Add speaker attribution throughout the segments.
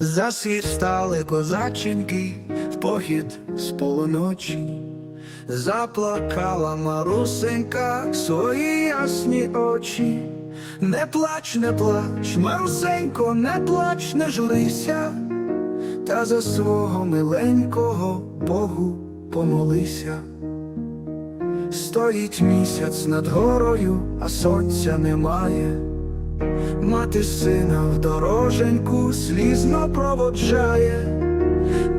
Speaker 1: За світ стали козаченьки в похід з полуночі. Заплакала Марусенька свої ясні очі. Не плач, не плач, Марусенько, не плач, не журися, та за свого миленького Богу помолися. Стоїть місяць над горою, а сонця немає. Мати сина в дороженьку слізно проводжає.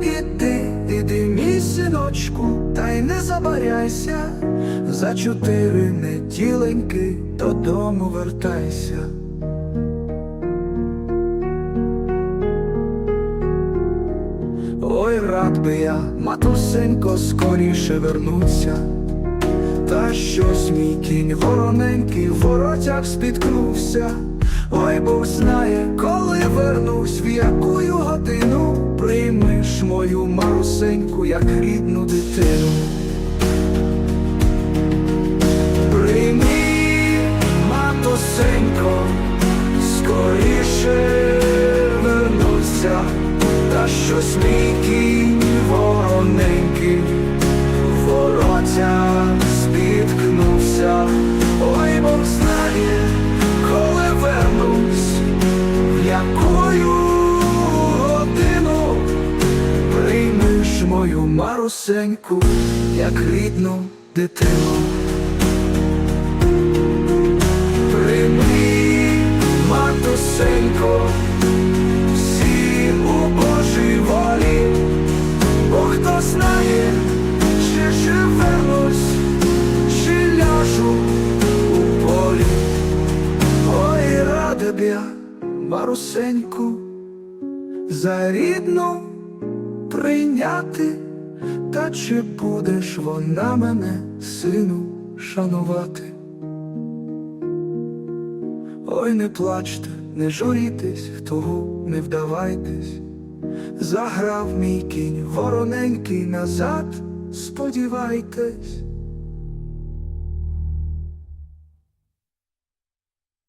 Speaker 1: Іди, іди, мій синочку, та й не забаряйся, за чотири неділеньки додому вертайся. Ой, рад би я, матусенько, скоріше вернуться. Та щось мій кінь вороненький в воротях спіткнувся. Ой, Бог знає, коли вернусь, в якую годину приймеш мою марусеньку, як рідну дитину. Прийми, матусенько, скоріше вернуся, та щось мій приймеш мою марусеньку, як рідну дитину. Прийми, матусенько, всі у Божій волі, бо хто знає, чи вернусь, чи ляжу у полі. Ой, рада б я, Марусеньку, за рідну прийняти, та чи будеш вона мене, сину, шанувати? Ой, не плачте, не журітесь, тугу не вдавайтесь, заграв мій кінь вороненький назад, сподівайтесь.